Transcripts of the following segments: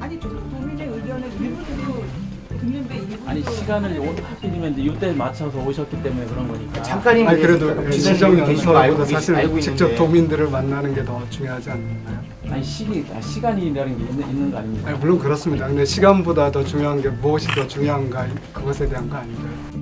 아니 저 국민의 의견을 일부도 듣는데 일부도 아니 시간을 요- 하필이면 이제 이때 맞춰서 오셨기 때문에 그런 거니까. 잠깐이면 아니 그래도 그 지정령 계신 거 알고 말보다 사실 알고 직접 도민들을 만나는 게 더 중요하지 않나요? 아니 시기 아, 시간이라는 게 있는, 있는 거 아닙니까? 아니, 물론 그렇습니다. 근데 시간보다 더 중요한 게 무엇이 더 중요한가 그것에 대한 거 아닌가요?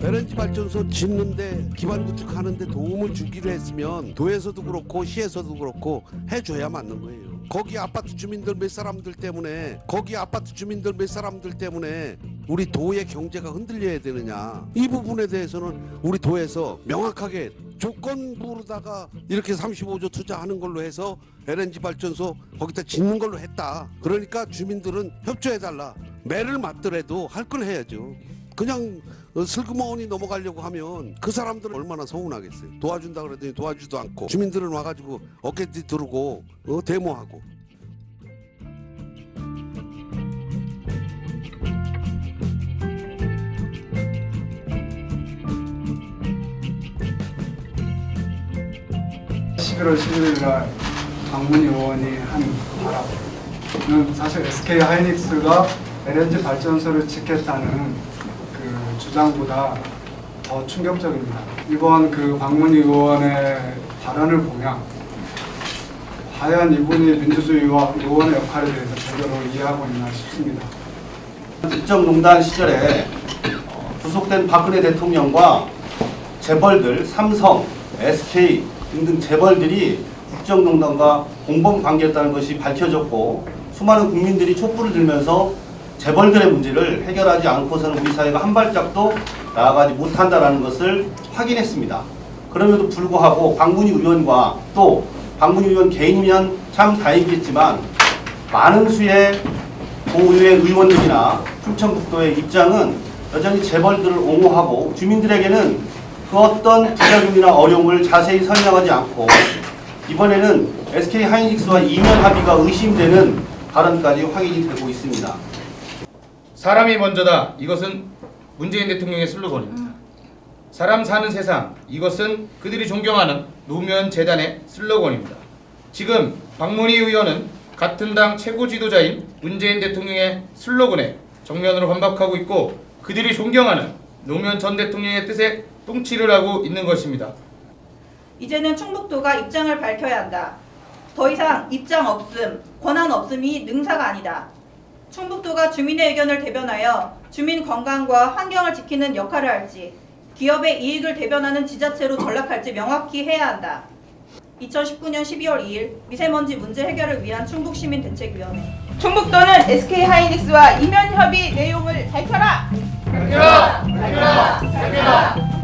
LNG 발전소 짓는데 기반 구축하는데 도움을 주기로 했으면 도에서도 그렇고 시에서도 그렇고 해줘야 맞는 거예요. 거기 아파트 주민들 몇 사람들 때문에 거기 아파트 주민들 몇 사람들 때문에 우리 도의 경제가 흔들려야 되느냐. 이 부분에 대해서는 우리 도에서 명확하게 조건부로다가 이렇게 35조 투자하는 걸로 해서 LNG 발전소 거기다 짓는 걸로 했다. 그러니까 주민들은 협조해달라. 매를 맞더라도 할걸 해야죠. 그냥 어, 슬그머니 넘어가려고 하면 그 사람들은 얼마나 서운하겠어요. 도와준다 그랬더니 도와주지도 않고 주민들은 와가지고 어깨 뒤 두르고 어, 데모하고 11월 11일 날 박문희 의원이 한 발언은 사실 SK 하이닉스가 LNG 발전소를 짓겠다는 그 주장보다 더 충격적입니다. 이번 그 박문희 의원의 발언을 보면 과연 이분이 민주주의와 의원의 역할에 대해서 제대로 이해하고 있나 싶습니다. 국정농단 시절에 어, 구속된 박근혜 대통령과 재벌들, 삼성, SK 등등 재벌들이 국정농단과 공범 관계였다는 것이 밝혀졌고 수많은 국민들이 촛불을 들면서 재벌들의 문제를 해결하지 않고서는 우리 사회가 한 발짝도 나아가지 못한다라는 것을 확인했습니다. 그럼에도 불구하고 박문희 의원과 또 박문희 의원 개인이면 참 다행이겠지만 많은 수의 고의회 의원들이나 충청북도의 입장은 여전히 재벌들을 옹호하고 주민들에게는 그 어떤 부작용이나 어려움을 자세히 설명하지 않고 이번에는 SK 하이닉스와 이면 합의가 의심되는 발언까지 확인이 되고 있습니다. 사람이 먼저다. 이것은 문재인 대통령의 슬로건입니다. 사람 사는 세상. 이것은 그들이 존경하는 노무현 재단의 슬로건입니다. 지금 박문희 의원은 같은 당 최고 지도자인 문재인 대통령의 슬로건에 정면으로 반박하고 있고 그들이 존경하는 노무현 전 대통령의 뜻에 똥치를 하고 있는 것입니다. 이제는 충북도가 입장을 밝혀야 한다. 더 이상 입장 없음, 권한 없음이 능사가 아니다. 충북도가 주민의 의견을 대변하여 주민 건강과 환경을 지키는 역할을 할지, 기업의 이익을 대변하는 지자체로 전락할지 명확히 해야 한다. 2019년 12월 2일 미세먼지 문제 해결을 위한 충북시민대책위원회 중국도는 SK 하이닉스와 이면 협의 내용을 밝혀라. 밝혀라! 밝혀라! 밝혀라!